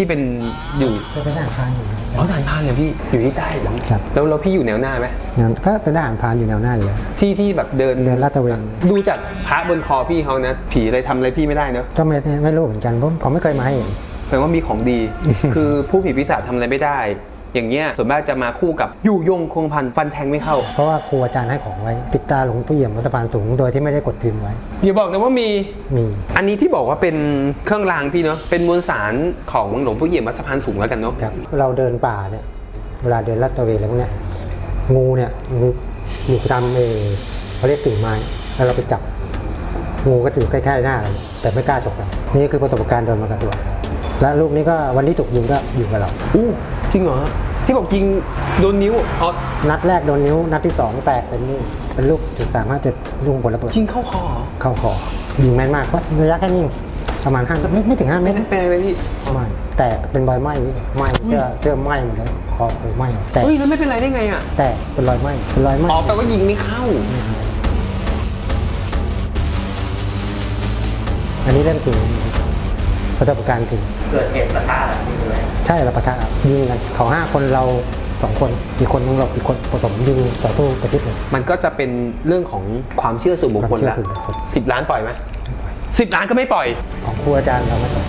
พี่เป็นอยู่ก็เป็นทหารพรานอยู่อ๋อทหารพรานเนี่ยพี่อยู่ที่ใต้เหรอครับแล้วแล้วพี่อยู่แนวหน้าไหมงั้นก็เป็นทหารพรานอยู่แนวหน้าอยู่แล้วที่ที่แบบเดินเดินลาดตระเวนดูจากพระบนคอพี่เขานะผีอะไรทำอะไรพี่ไม่ได้เนอะก็ไม่ไม่รู้เหมือนกันเพราะผมไม่เคยมาให้เห็นแสดงว่ามีของดี คือผู้ผีปีศาจทำอะไรไม่ได้ อย่างเงี้ยส่วนมากจะมาคู่กับอยู่ยงคงพันฟันแทงไม่เข้า เพราะว่าครูอาจารย์ให้ของไว้ ปิดตาหลวงพ่อเอี่ยมวัดสะพานสูงโดยที่ไม่ได้กดพิมพ์ไว้ อย่าบอกนะว่ามี มี อันนี้ที่บอกว่าเป็นเครื่องรางพี่เนาะเป็นมวลสารของหลวงพ่อเยี่ยมวัดสะพานสูงแล้วกันเนาะครับ เราเดินป่าเนี่ยเวลาเดินลาดตระเวนอะไรพวกเนี้ยงูเนี่ยงูอยู่ตามเออเขาเรียกกิ่งไม้แล้วเราไปจับงูก็จะอยู่ใกล้ๆหน้าเราแต่ไม่กล้าฉกเรานี่คือประสบการณ์เดินมากับตัว และลูกนี้ก็วันที่ถูกยิงก็อยู่กับเราอู้จริงเหรอ ที่บอกยิงโดนนิ้วอ๋อนัดแรกโดนนิ้ว นัดที่สองแตกเป็นนี่เป็นลูกจุดสามห้าเจ็ดลูกผลระเบิดยิงเข้าคอเหรอเข้าคอยิงแม่นมากเพราะระยะแค่นี้เองประมาณห้าไม่ไม่ถึงห้าเมไม่ตร ได้แปลไปพี่ไม่แตกเป็นรอยไหม้ไหม้เสื้อเสื้อไหม้หมดเลยคอหูไหม้แตกเฮ้ยแล้วไม่เป็นไรได้ไงอะแตกเป็นรอยไหม้เป็นรอยไหม้อ๋อแปลว่ายิงไม่เข้า อันนี้เรื่องจริงประสบการณ์จริงเกิดเหตุประทะแบบนี้เลย ใช่เราปะทะยิงกันเขาห้าคนเราสองคนอีกคนนึงหลบอีกคนผสมยิงต่อสู้ประชิดเลยมันก็จะเป็นเรื่องของความเชื่อส่วนบุคคลละความเชื่อส่วนบุคคลสิบล้านปล่อยไหมสิบล้านก็ไม่ปล่อย ของครูอาจารย์เราไม่ต่อ